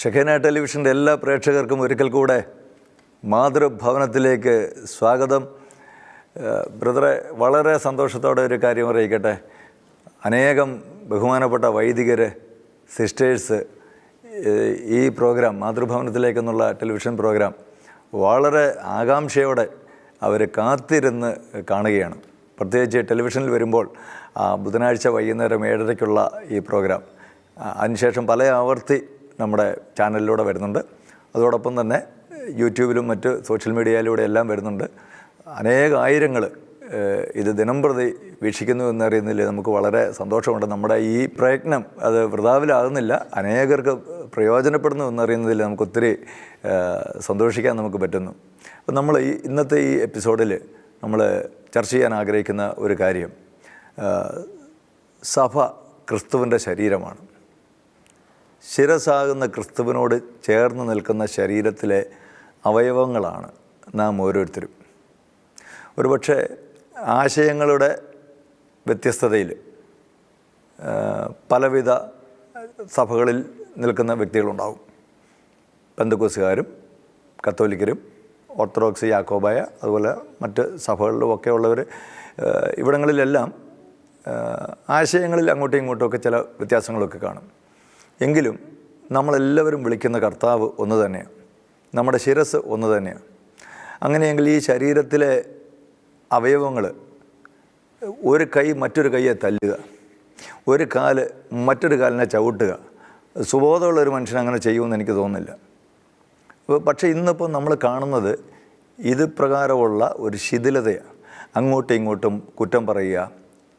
ഷെഖേന ടെലിവിഷന്റെ എല്ലാ പ്രേക്ഷകർക്കും ഒരിക്കൽ കൂടെ മാതൃഭവനത്തിലേക്ക് സ്വാഗതം. ബ്രദറെ വളരെ സന്തോഷത്തോടെ ഒരു കാര്യം അറിയിക്കട്ടെ. അനേകം ബഹുമാനപ്പെട്ട വൈദികർ സിസ്റ്റേഴ്സ് ഈ പ്രോഗ്രാം മാതൃഭവനത്തിലേക്കെന്നുള്ള ടെലിവിഷൻ പ്രോഗ്രാം വളരെ ആകാംക്ഷയോടെ അവർ കാത്തിരുന്ന് കാണുകയാണ്. പ്രത്യേകിച്ച് ടെലിവിഷനിൽ വരുമ്പോൾ ബുധനാഴ്ച വൈകുന്നേരം ഏഴരയ്ക്കുള്ള ഈ പ്രോഗ്രാം. അതിനുശേഷം പല ആവർത്തി നമ്മുടെ ചാനലിലൂടെ വരുന്നുണ്ട്. അതോടൊപ്പം തന്നെ യൂട്യൂബിലും മറ്റ് സോഷ്യൽ മീഡിയയിലൂടെ എല്ലാം വരുന്നുണ്ട്. അനേകായിരങ്ങൾ ഇത് ദിനം പ്രതി വീക്ഷിക്കുന്നു എന്നറിയുന്നതിൽ നമുക്ക് വളരെ സന്തോഷമുണ്ട്. നമ്മുടെ ഈ പ്രയത്നം അത് വൃതാവിലാകുന്നില്ല അനേകർക്ക് പ്രയോജനപ്പെടുന്നു എന്നറിയുന്നതിൽ നമുക്ക് ഒത്തിരി സന്തോഷിക്കാൻ നമുക്ക് പറ്റുന്നു. അപ്പം നമ്മൾ ഈ ഇന്നത്തെ ഈ എപ്പിസോഡിൽ നമ്മൾ ചർച്ച ചെയ്യാൻ ആഗ്രഹിക്കുന്ന ഒരു കാര്യം സഭ ക്രിസ്തുവിന്റെ ശരീരമാണ്. ശിരസാകുന്ന ക്രിസ്തുവിനോട് ചേർന്ന് നിൽക്കുന്ന ശരീരത്തിലെ അവയവങ്ങളാണ് നാം ഓരോരുത്തരും. ഒരുപക്ഷെ ആശയങ്ങളുടെ വ്യത്യസ്തതയിൽ പലവിധ സഭകളിൽ നിൽക്കുന്ന വ്യക്തികളുണ്ടാവും. ബന്ധുക്കോസുകാരും കത്തോലിക്കരും ഓർത്തഡോക്സ് യാക്കോബായ അതുപോലെ മറ്റ് സഭകളിലും ഒക്കെ ഉള്ളവർ ഇവിടങ്ങളിലെല്ലാം ആശയങ്ങളിൽ അങ്ങോട്ടും ഇങ്ങോട്ടുമൊക്കെ ചില വ്യത്യാസങ്ങളൊക്കെ കാണും. എങ്കിലും നമ്മളെല്ലാവരും വിളിക്കുന്ന കർത്താവ് ഒന്ന് തന്നെയാണ് നമ്മുടെ ശിരസ് ഒന്ന് തന്നെയാണ് അങ്ങനെയെങ്കിൽ ഈ ശരീരത്തിലെ അവയവങ്ങൾ ഒരു കൈ മറ്റൊരു കൈയെ തല്ലുക. ഒരു കാൽ മറ്റൊരു കാലിനെ ചവിട്ടുക. സുബോധമുള്ള ഒരു മനുഷ്യൻ അങ്ങനെ ചെയ്യുമെന്ന് എനിക്ക് തോന്നുന്നില്ല. പക്ഷേ ഇന്നിപ്പോൾ നമ്മൾ കാണുന്നത് ഇത് പ്രകാരമുള്ള ഒരു ശിഥിലതയാണ് അങ്ങോട്ടും ഇങ്ങോട്ടും കുറ്റം പറയുക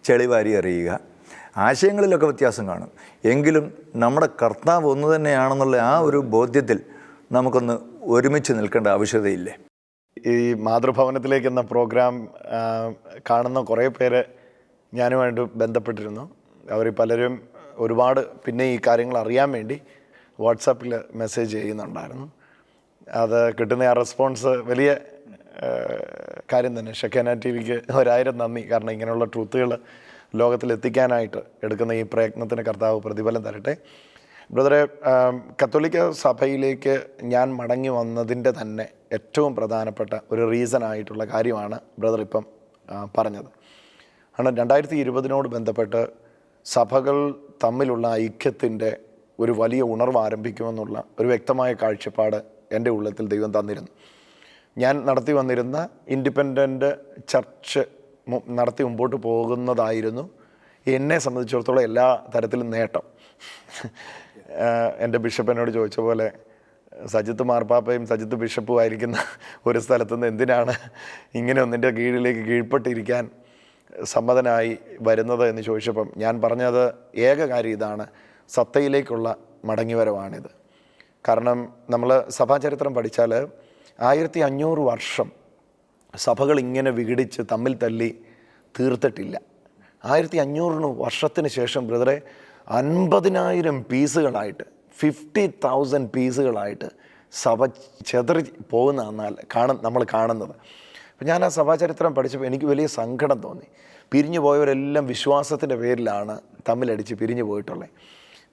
ചെളിവാരി അറിയുക ആശയങ്ങളിലൊക്കെ വ്യത്യാസം കാണും. എങ്കിലും നമ്മുടെ കർത്താവ് ഒന്ന് തന്നെയാണെന്നുള്ള ആ ഒരു ബോധ്യത്തിൽ നമുക്കൊന്ന് ഒരുമിച്ച് നിൽക്കേണ്ട ആവശ്യതയില്ലേ? ഈ മാതൃഭവനത്തിലേക്ക് എന്ന പ്രോഗ്രാം കാണുന്ന കുറേ പേര് ഞാനുമായിട്ട് ബന്ധപ്പെട്ടിരുന്നു. അവർ പലരും ഒരുപാട് പിന്നെ ഈ കാര്യങ്ങൾ അറിയാൻ വേണ്ടി വാട്സാപ്പിൽ മെസ്സേജ് ചെയ്യുന്നുണ്ടായിരുന്നു. അത് കിട്ടുന്ന ആ റെസ്പോൺസ് വലിയ കാര്യം തന്നെ. ഷെക്കാന ടി വിക്ക് ഒരായിരം നന്ദി. കാരണം ഇങ്ങനെയുള്ള ട്രൂത്തുകൾ ലോകത്തിൽ എത്തിക്കാനായിട്ട് എടുക്കുന്ന ഈ പ്രയത്നത്തിന് കർത്താവ് പ്രതിഫലം തരട്ടെ. ബ്രദറെ കത്തോലിക്ക സഭയിലേക്ക് ഞാൻ മടങ്ങി വന്നതിന്റെ തന്നെ ഏറ്റവും പ്രധാനപ്പെട്ട ഒരു റീസൺ ആയിട്ടുള്ള കാര്യമാണ് ബ്രദർ ഇപ്പം പറഞ്ഞത്. കാരണം രണ്ടായിരത്തി ഇരുപതിനോട് ബന്ധപ്പെട്ട് സഭകൾ തമ്മിലുള്ള ഐക്യത്തിന്റെ ഒരു വലിയ ഉണർവ് ആരംഭിക്കുമെന്നുള്ള ഒരു വ്യക്തമായ കാഴ്ചപ്പാട് എന്റെ ഉള്ളത്തിൽ ദൈവം തന്നിരുന്നു. ഞാൻ നടത്തി വന്നിരുന്ന ഇൻഡിപെൻഡന്റ് ചർച്ച് നടത്തി മുമ്പോട്ട് പോകുന്നതായിരുന്നു എന്നെ സംബന്ധിച്ചിടത്തോളം എല്ലാ തരത്തിലും നേട്ടം. എന്റെ ബിഷപ്പ് എന്നോട് ചോദിച്ച പോലെ സജിത്ത് മാർപ്പാപ്പയും സജിത്ത് ബിഷപ്പും ആയിരിക്കുന്ന ഒരു സ്ഥലത്തു നിന്ന് എന്തിനാണ് ഇങ്ങനെ ഒന്നിന്റെ കീഴിലേക്ക് കീഴ്പ്പെട്ടിരിക്കാൻ സമ്മതനായി വരുന്നത് എന്ന് ചോദിച്ചപ്പം ഞാൻ പറഞ്ഞത് ഏക കാര്യം ഇതാണ് സത്തയിലേക്കുള്ള മടങ്ങിവരവാണിത്. കാരണം നമ്മൾ സഭാചരിത്രം പഠിച്ചാൽ ആയിരത്തി അഞ്ഞൂറ് വർഷം സഭകൾ ഇങ്ങനെ വിഘടിച്ച് തമ്മിൽ തല്ലി തീർത്തിട്ടില്ല. ആയിരത്തി അഞ്ഞൂറിന് വർഷത്തിന് ശേഷം ബ്രദറെ അൻപതിനായിരം പീസുകളായിട്ട് ഫിഫ്റ്റി തൗസൻഡ് പീസുകളായിട്ട് സഭ ചെതറി പോകുന്ന എന്നാൽ കാണ നമ്മൾ കാണുന്നത്. അപ്പം ഞാൻ ആ സഭാചരിത്രം പഠിച്ചപ്പോൾ എനിക്ക് വലിയ സങ്കടം തോന്നി. പിരിഞ്ഞു പോയവരെല്ലാം വിശ്വാസത്തിന്റെ പേരിലാണ് തമ്മിലടിച്ച് പിരിഞ്ഞു പോയിട്ടുള്ളത്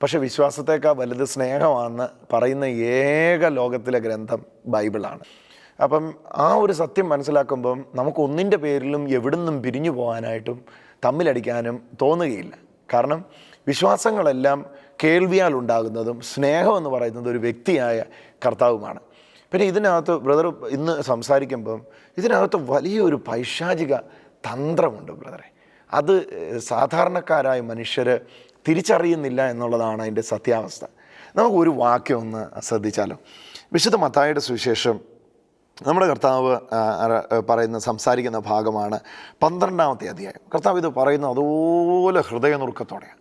പക്ഷേ വിശ്വാസത്തേക്കാൾ വലുത് സ്നേഹമാണെന്ന് പറയുന്ന ഏക ലോകത്തിലെ ഗ്രന്ഥം ബൈബിളാണ്. അപ്പം ആ ഒരു സത്യം മനസ്സിലാക്കുമ്പം നമുക്ക് ഒന്നിന്റെ പേരിലും എവിടുന്നും പിരിഞ്ഞു പോകാനായിട്ടും തമ്മിലടിക്കാനും തോന്നുകയില്ല. കാരണം വിശ്വാസങ്ങളെല്ലാം കേൾവിയാൽ ഉണ്ടാകുന്നതും സ്നേഹം എന്ന് പറയുന്നത് ഒരു വ്യക്തിയായ കർത്താവുമാണ്. പിന്നെ ഇതിനകത്ത് ബ്രദർ ഇന്ന് സംസാരിക്കുമ്പം ഇതിനകത്ത് വലിയൊരു പൈശാചിക തന്ത്രമുണ്ട് ബ്രദറെ. അത് സാധാരണക്കാരായ മനുഷ്യർ തിരിച്ചറിയുന്നില്ല എന്നുള്ളതാണ് അതിന്റെ സത്യാവസ്ഥ. നമുക്ക് ഒരു വാക്യം ഒന്ന് ശ്രദ്ധിച്ചാലോ? വിശുദ്ധ മത്തായുടെ സുവിശേഷം നമ്മുടെ കർത്താവ് പറയുന്ന സംസാരിക്കുന്ന ഭാഗമാണ് പന്ത്രണ്ടാമത്തെ അധ്യായം. കർത്താവ് ഇത് പറയുന്ന അതുപോലെ ഹൃദയനുറുക്കത്തോടെയാണ്.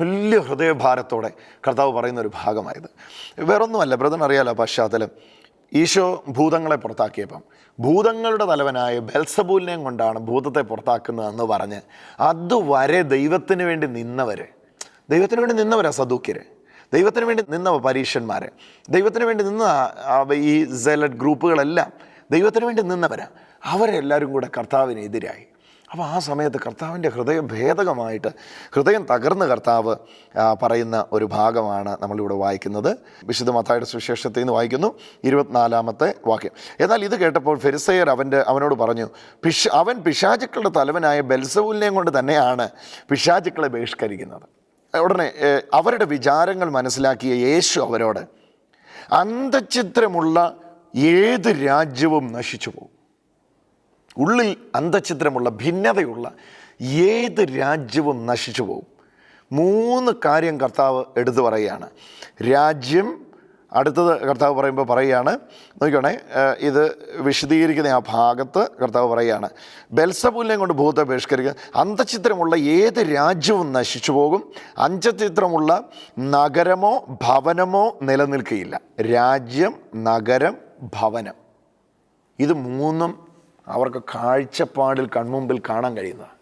വലിയ ഹൃദയഭാരത്തോടെ കർത്താവ് പറയുന്ന ഒരു ഭാഗമായത് വേറൊന്നുമല്ല ബ്രദൻ അറിയാലോ പശ്ചാത്തലം. ഈശോ ഭൂതങ്ങളെ പുറത്താക്കിയപ്പം ഭൂതങ്ങളുടെ തലവനായ ബെൽസബൂലിനെയും കൊണ്ടാണ് ഭൂതത്തെ പുറത്താക്കുന്നതെന്ന് പറഞ്ഞ് അതുവരെ ദൈവത്തിന് വേണ്ടി നിന്നവർ ദൈവത്തിന് വേണ്ടി നിന്നവരാ സദൂക്യര്. ദൈവത്തിന് വേണ്ടി നിന്ന പരീക്ഷന്മാർ ദൈവത്തിന് വേണ്ടി നിന്ന ഈ സെലറ്റ് ഗ്രൂപ്പുകളെല്ലാം ദൈവത്തിന് വേണ്ടി നിന്നവരാണ് അവരെല്ലാവരും കൂടെ കർത്താവിനെതിരായി അപ്പോൾ ആ സമയത്ത് കർത്താവിന്റെ ഹൃദയം ഭേദകമായിട്ട് ഹൃദയം തകർന്ന് കർത്താവ് പറയുന്ന ഒരു ഭാഗമാണ് നമ്മളിവിടെ വായിക്കുന്നത്. വിശുദ്ധ മത്തായുടെ സുശേഷത്തിൽ നിന്ന് വായിക്കുന്നു ഇരുപത്തിനാലാമത്തെ വാക്യം. എന്നാൽ ഇത് കേട്ടപ്പോൾ ഫെരിസയർ അവന്റെ അവനോട് പറഞ്ഞു പിശ അവൻ പിശാചുക്കളുടെ തലവനായ ബെൽസവൂലിനെയും കൊണ്ട് തന്നെയാണ് പിശാചുക്കളെ ബഹിഷ്കരിക്കുന്നത്. ഉടനെ അവരുടെ വിചാരങ്ങൾ മനസ്സിലാക്കിയ യേശു അവരോട് അന്തചിത്രമുള്ള ഏത് രാജ്യവും നശിച്ചു പോകും. ഉള്ളിൽ അന്ധചിത്രമുള്ള ഭിന്നതയുള്ള ഏത് രാജ്യവും നശിച്ചു പോകും. മൂന്ന് കാര്യം കർത്താവ് എടുത്തു പറയുകയാണ്. രാജ്യം അടുത്തത് കർത്താവ് പറയുമ്പോൾ പറയുകയാണ് നോക്കിക്കോണേ ഇത് വിശദീകരിക്കുന്ന ആ ഭാഗത്ത് കർത്താവ് പറയുകയാണ് ബെൽസബൂലിനെ കൊണ്ട് ഭൂതത്തെ ബഹിഷ്കരിക്കുക. അന്തചിത്രമുള്ള ഏത് രാജ്യവും നശിച്ചു പോകും. അഞ്ചചിത്രമുള്ള നഗരമോ ഭവനമോ നിലനിൽക്കുകയില്ല രാജ്യം നഗരം ഭവനം. ഇത് മൂന്നും അവർക്ക് കാഴ്ചപ്പാടിൽ കൺമുമ്പിൽ കാണാൻ കഴിയുന്നതാണ്.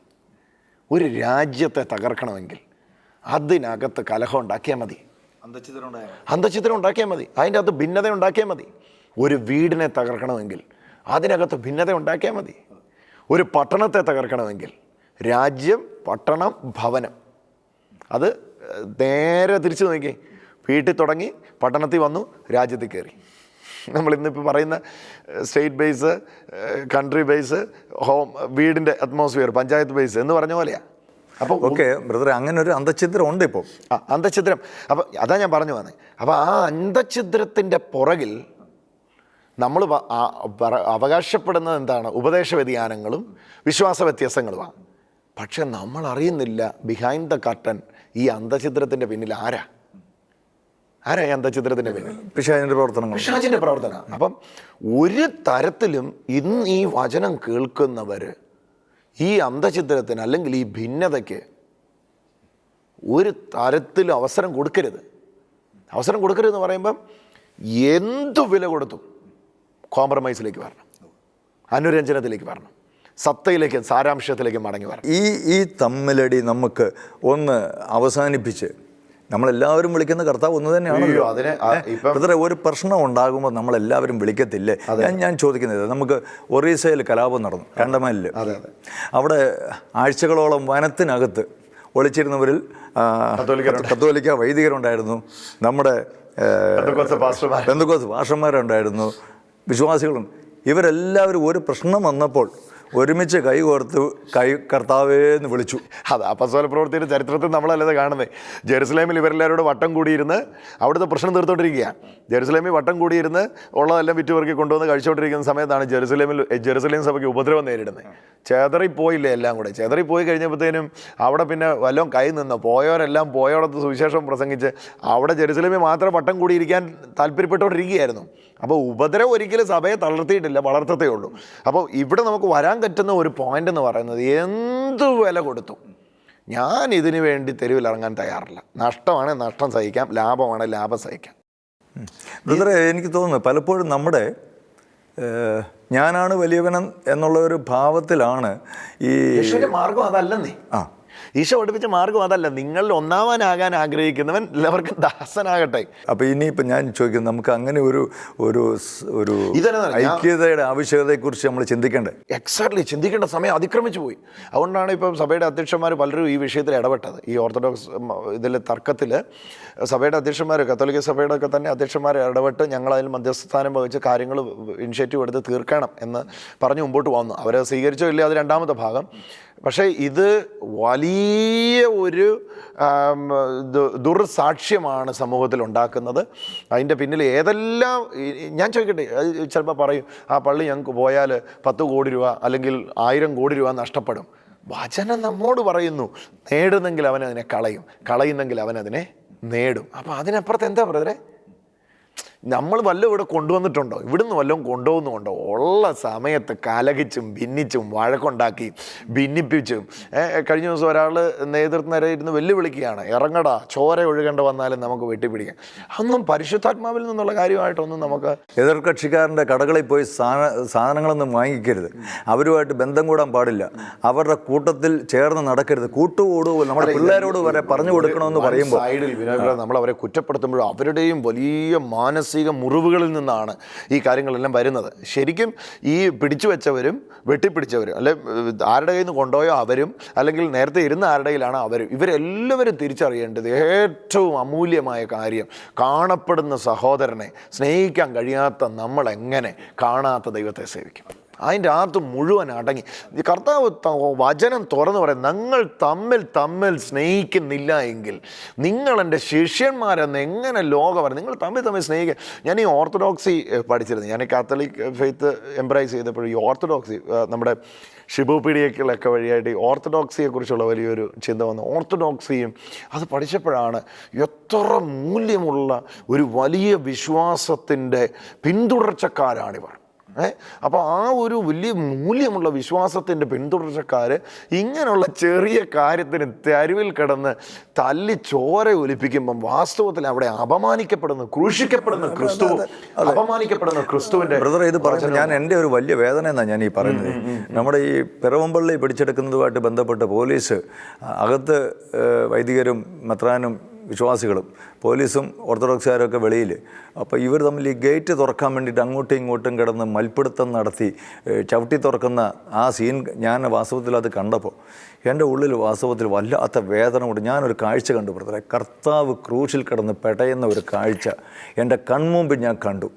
ഒരു രാജ്യത്തെ തകർക്കണമെങ്കിൽ അതിനകത്ത് കലഹം ഉണ്ടാക്കിയാൽ മതി. അന്തചിത്രം ഉണ്ടാക്കിയാൽ മതി. അതിന്റെ അകത്ത് ഭിന്നത ഉണ്ടാക്കിയാൽ മതി. ഒരു വീടിനെ തകർക്കണമെങ്കിൽ അതിനകത്ത് ഭിന്നത ഉണ്ടാക്കിയാൽ മതി. ഒരു പട്ടണത്തെ തകർക്കണമെങ്കിൽ രാജ്യം പട്ടണം ഭവനം. അത് നേരെ തിരിച്ചു നോക്കി. വീട്ടിൽ തുടങ്ങി പട്ടണത്തിൽ വന്നു രാജ്യത്തിൽ കയറി. നമ്മൾ ഇന്നിപ്പോൾ പറയുന്ന state base country base home വീടിന്റെ അറ്റ്മോസ്ഫിയർ പഞ്ചായത്ത് ബേസ് എന്ന് പറഞ്ഞ പോലെയാണ് അപ്പോൾ ഓക്കെ ബ്രദർ അങ്ങനെ ഒരു അന്തഛിദ്രം ഉണ്ട് ഇപ്പോൾ ആ അന്തഛിദ്രം അപ്പം അതാ ഞാൻ പറഞ്ഞു വന്നത് അപ്പോൾ ആ അന്തഛിദ്രത്തിന്റെ പുറകിൽ നമ്മൾ അവകാശപ്പെടുന്നത് എന്താണ്? ഉപദേശ വ്യതിയാനങ്ങളും വിശ്വാസ വ്യത്യാസങ്ങളുമാണ് പക്ഷെ നമ്മൾ അറിയുന്നില്ല ബിഹൈൻഡ് ദ കർട്ടൻ ഈ അന്തഛിദ്രത്തിന്റെ പിന്നിൽ ആരാ? ആരാ ഈ അന്തഛിദ്രത്തിന്റെ പിന്നിൽ? പിശാജിന്റെ പ്രവർത്തനങ്ങൾ. പിശാജിന്റെ പ്രവർത്തനം. അപ്പം ഒരു തരത്തിലും ഇന്ന് ഈ വചനം കേൾക്കുന്നവർ ഈ അന്ധചിത്രത്തിന് അല്ലെങ്കിൽ ഈ ഭിന്നതയ്ക്ക് ഒരു തരത്തിലും അവസരം കൊടുക്കരുത്. അവസരം കൊടുക്കരുത് എന്ന് പറയുമ്പം എന്തു വില കൊടുത്തും കോംപ്രമൈസിലേക്ക് വരണം. അനുരഞ്ജനത്തിലേക്ക് വരണം. സത്തയിലേക്ക് സാരാംശത്തിലേക്ക് മടങ്ങി വരണം. ഈ ഈ തമ്മിലടി നമുക്ക് ഒന്ന് അവസാനിപ്പിച്ച് നമ്മളെല്ലാവരും വിളിക്കുന്ന കർത്താവ് ഒന്ന് തന്നെയാണല്ലോ. അതിനെ ഇപ്പം ഒരു പ്രശ്നം ഉണ്ടാകുമ്പോൾ നമ്മളെല്ലാവരും വിളിക്കത്തില്ലേ? ഞാൻ ഞാൻ ചോദിക്കുന്നത് നമുക്ക് ഒറീസയിൽ കലാപം നടന്നു കണ്ടമാനിൽ അവിടെ ആഴ്ചകളോളം വനത്തിനകത്ത് ഒളിച്ചിരുന്നവരിൽ കത്തോലിക്ക വൈദികരുണ്ടായിരുന്നു. നമ്മുടെ. ബന്ധുക്കോസ് ഭാഷന്മാരുണ്ടായിരുന്നു വിശ്വാസികളുണ്ട് ഇവരെല്ലാവരും ഒരു പ്രശ്നം വന്നപ്പോൾ ഒരുമിച്ച് കൈ കോർത്ത് കൈ കർത്താവേ എന്ന് വിളിച്ചു. അത് അപ്പസ്വല പ്രവൃത്തിയുടെ ചരിത്രത്തിൽ നമ്മളല്ലത് കാണുന്നത്? ജെറുസലേമിൽ ഇവരെല്ലാവരോട് വട്ടം കൂടിയിരുന്ന് അവിടുത്തെ പ്രശ്നം തീർത്തോണ്ടിരിക്കുകയാണ് ജെറുസലേമിൽ വട്ടം കൂടിയിരുന്ന് ഉള്ളതെല്ലാം വിറ്റുപെറുക്കി കൊണ്ടുവന്ന് കഴിച്ചുകൊണ്ടിരിക്കുന്ന സമയത്താണ് ജെറുസലേമിൽ ജെറുസലേം സഭയ്ക്ക് ഉപദ്രവം നേരിടുന്നത്. ചേതറിപ്പോയില്ലേ എല്ലാം കൂടെ. പോയി കഴിഞ്ഞപ്പോഴത്തേനും അവിടെ പിന്നെ വല്ലതും കൈ നിന്ന്. പോയവരെല്ലാം പോയോടത്ത് സുവിശേഷം പ്രസംഗിച്ച് അവിടെ ജെറുസലേമിൽ മാത്രം വട്ടം കൂടിയിരിക്കാൻ താല്പര്യപ്പെട്ടുകൊണ്ടിരിക്കുകയായിരുന്നു. അപ്പോൾ ഉപദ്രവം ഒരിക്കലും സഭയെ തളർത്തിയിട്ടില്ല വളർത്തത്തേ ഉള്ളൂ. അപ്പോൾ ഇവിടെ നമുക്ക് വരാൻ പറ്റുന്ന ഒരു പോയിന്റ് എന്ന് പറയുന്നത് എന്ത് വില കൊടുത്തു? ഞാൻ ഇതിനു വേണ്ടി തെരുവിലിറങ്ങാൻ തയ്യാറില്ല. നഷ്ടമാണ് നഷ്ടം സഹിക്കാം ലാഭമാണ് ലാഭം സഹിക്കാം. ബ്രദറെ എനിക്ക് തോന്നുന്നു പലപ്പോഴും നമ്മുടെ ഞാനാണ് വലിയവനം എന്നുള്ള ഒരു ഭാവത്തിലാണ് ഈ മാർഗം അതല്ലെന്നേ. ആ. ഈശോ പഠിപ്പിച്ച മാർഗം അതല്ല. നിങ്ങൾ ഒന്നാമനാകാൻ ആഗ്രഹിക്കുന്നവൻ എല്ലാവർക്കും ദാസനാകട്ടെ. അപ്പോൾ ഇനിയിപ്പോൾ ഞാൻ ചോദിക്കുന്നത് നമുക്ക് അങ്ങനെ ഒരു ഒരു ഒരു ഐക്യതയുടെ ആവശ്യകതയെക്കുറിച്ച് നമ്മൾ ചിന്തിക്കേണ്ടത് എക്സാക്ട്ലി ചിന്തിക്കേണ്ട സമയം അതിക്രമിച്ചു പോയി. അതുകൊണ്ടാണ് ഇപ്പം സഭയുടെ അധ്യക്ഷന്മാർ പലരും ഈ വിഷയത്തിൽ ഇടപെട്ടത്. ഈ ഓർത്തഡോക്സ് ഇതിൽ തർക്കത്തിൽ സഭയുടെ അധ്യക്ഷന്മാർ കത്തോലിക്ക സഭയുടെ ഒക്കെ തന്നെ അധ്യക്ഷന്മാർ ഇടപെട്ട് ഞങ്ങൾ അതിൽ മധ്യസ്ഥാനം വഹിച്ച് കാര്യങ്ങൾ ഇനിഷ്യേറ്റീവ് എടുത്ത് തീർക്കണം എന്ന് പറഞ്ഞ് മുമ്പോട്ട് വന്നു അവരെ സ്വീകരിച്ചോ ഇല്ല അത് രണ്ടാമത്തെ ഭാഗം. പക്ഷേ ഇത് വലിയ ഒരു ദുർസാക്ഷ്യമാണ് സമൂഹത്തിൽ ഉണ്ടാക്കുന്നത്. അതിന്റെ പിന്നിൽ ഏതെല്ലാം ഞാൻ ചോദിക്കട്ടെ ചിലപ്പോൾ പറയും ആ പള്ളി ഞങ്ങൾക്ക് പോയാൽ പത്ത് കോടി രൂപ അല്ലെങ്കിൽ ആയിരം കോടി രൂപ നഷ്ടപ്പെടും. വചനം നമ്മോട് പറയുന്നു നേടുന്നെങ്കിൽ അവൻ അതിനെ കളയും കളയുന്നെങ്കിൽ അവൻ അതിനെ നേടും. അപ്പോൾ അതിനപ്പുറത്ത് എന്താ ബ്രദറെ? നമ്മൾ വല്ലതും ഇവിടെ കൊണ്ടുവന്നിട്ടുണ്ടോ? ഇവിടുന്ന് വല്ലതും കൊണ്ടുപോകുന്നുണ്ടോ? ഉള്ള സമയത്ത് കലകിച്ചും ഭിന്നിച്ചും വഴക്കുണ്ടാക്കി ഭിന്നിപ്പിച്ചും. കഴിഞ്ഞ ദിവസം ഒരാൾ നേതൃത്വം നേതൃത്വ നിരയിരുന്ന് വെല്ലുവിളിക്കുകയാണ്. ഇറങ്ങടാ ചോര ഒഴുകേണ്ട വന്നാലും നമുക്ക് വെട്ടിപ്പിടിക്കാം. അതൊന്നും പരിശുദ്ധാത്മാവിൽ നിന്നുള്ള കാര്യമായിട്ടൊന്നും നമുക്ക് എതിർകക്ഷിക്കാരന്റെ കടകളിൽ പോയി സാധന സാധനങ്ങളൊന്നും വാങ്ങിക്കരുത്. അവരുമായിട്ട് ബന്ധം കൂടാൻ പാടില്ല. അവരുടെ കൂട്ടത്തിൽ ചേർന്ന് നടക്കരുത്. കൂട്ടുകൂടു നമ്മുടെ പിള്ളേരോട് വരെ പറഞ്ഞു കൊടുക്കണമെന്ന് പറയുമ്പോൾ സൈഡിൽ വിനോദ നമ്മൾ അവരെ കുറ്റപ്പെടുത്തുമ്പോഴും അവരുടെയും വലിയ മാനസിക മാനസിക മുറിവുകളിൽ നിന്നാണ് ഈ കാര്യങ്ങളെല്ലാം വരുന്നത്. ശരിക്കും ഈ പിടിച്ചു വെച്ചവരും വെട്ടിപ്പിടിച്ചവരും അല്ലെ ആരുടെ കയ്യിൽ നിന്ന് കൊണ്ടുപോയോ അവരും അല്ലെങ്കിൽ നേരത്തെ ഇരുന്ന ആരുടെ കയ്യിലാണ് അവരും ഇവരെല്ലാവരും തിരിച്ചറിയേണ്ടത് ഏറ്റവും അമൂല്യമായ കാര്യം കാണപ്പെടുന്ന സഹോദരനെ സ്നേഹിക്കാൻ കഴിയാത്ത നമ്മളെങ്ങനെ കാണാത്ത ദൈവത്തെ സേവിക്കും. അതിന്റെ അകത്ത് മുഴുവൻ അടങ്ങി. കർത്താവ് വചനം തുറന്നു പറയും നിങ്ങൾ തമ്മിൽ തമ്മിൽ സ്നേഹിക്കുന്നില്ല എങ്കിൽ നിങ്ങൾ എന്റെ ശിഷ്യന്മാരെന്ന് എങ്ങനെ ലോകം പറയും നിങ്ങൾ തമ്മിൽ തമ്മിൽ സ്നേഹിക്കുക ഞാൻ ഈ ഓർത്തഡോക്സി പഠിച്ചിരുന്നു. ഞാൻ ഈ കാത്തലിക് ഫെയ്ത്ത് എംപ്രൈസ് ചെയ്തപ്പോൾ ഈ ഓർത്തഡോക്സി നമ്മുടെ ഷിബു പീഡിയക്കിലൊക്കെ വഴിയായിട്ട് ഈ ഓർത്തഡോക്സിയെക്കുറിച്ചുള്ള വലിയൊരു ചിന്ത വന്നു. ഓർത്തഡോക്സിയും അത് പഠിച്ചപ്പോഴാണ് എത്ര മൂല്യമുള്ള ഒരു വലിയ വിശ്വാസത്തിന്റെ പിന്തുടർച്ചക്കാരാണിവർ. ഏ? അപ്പോൾ ആ ഒരു വലിയ മൂല്യമുള്ള വിശ്വാസത്തിന്റെ പിന്തുടർച്ചക്കാർ ഇങ്ങനെയുള്ള ചെറിയ കാര്യത്തിന് തെരുവിൽ കിടന്ന് തല്ലി ചോര ഒലിപ്പിക്കുമ്പം വാസ്തവത്തിൽ അവിടെ അപമാനിക്കപ്പെടുന്ന ക്രൂശിക്കപ്പെടുന്ന ക്രിസ്തു അപമാനിക്കപ്പെടുന്ന ക്രിസ്തുവിന്റെ ബ്രദർ ഇത് പറഞ്ഞു ഞാൻ എന്റെ ഒരു വലിയ വേദന എന്നാണ് ഞാൻ ഈ പറയുന്നത്. നമ്മുടെ ഈ പിറവമ്പള്ളി പിടിച്ചെടുക്കുന്നതുമായിട്ട് ബന്ധപ്പെട്ട് പോലീസ് അകത്ത് വൈദികരും മെത്രാനും വിശ്വാസികളും പോലീസും ഓർത്തഡോക്സുകാരൊക്കെ വെളിയിൽ. അപ്പോൾ ഇവർ തമ്മിൽ ഈ ഗേറ്റ് തുറക്കാൻ വേണ്ടിയിട്ട് അങ്ങോട്ടും ഇങ്ങോട്ടും കിടന്ന് മൽപ്പിടുത്തം നടത്തി ചവിട്ടി തുറക്കുന്ന ആ സീൻ ഞാൻ വാസ്തവത്തിൽ അത് കണ്ടപ്പോൾ എന്റെ ഉള്ളിൽ വാസ്തവത്തിൽ വല്ലാത്ത വേദന കൊണ്ട് ഞാനൊരു കാഴ്ച കണ്ടു ബ്രദറെ. കർത്താവ് ക്രൂശിൽ കിടന്ന് പെടയുന്ന ഒരു കാഴ്ച എന്റെ കൺമുമ്പിൽ ഞാൻ കണ്ടു.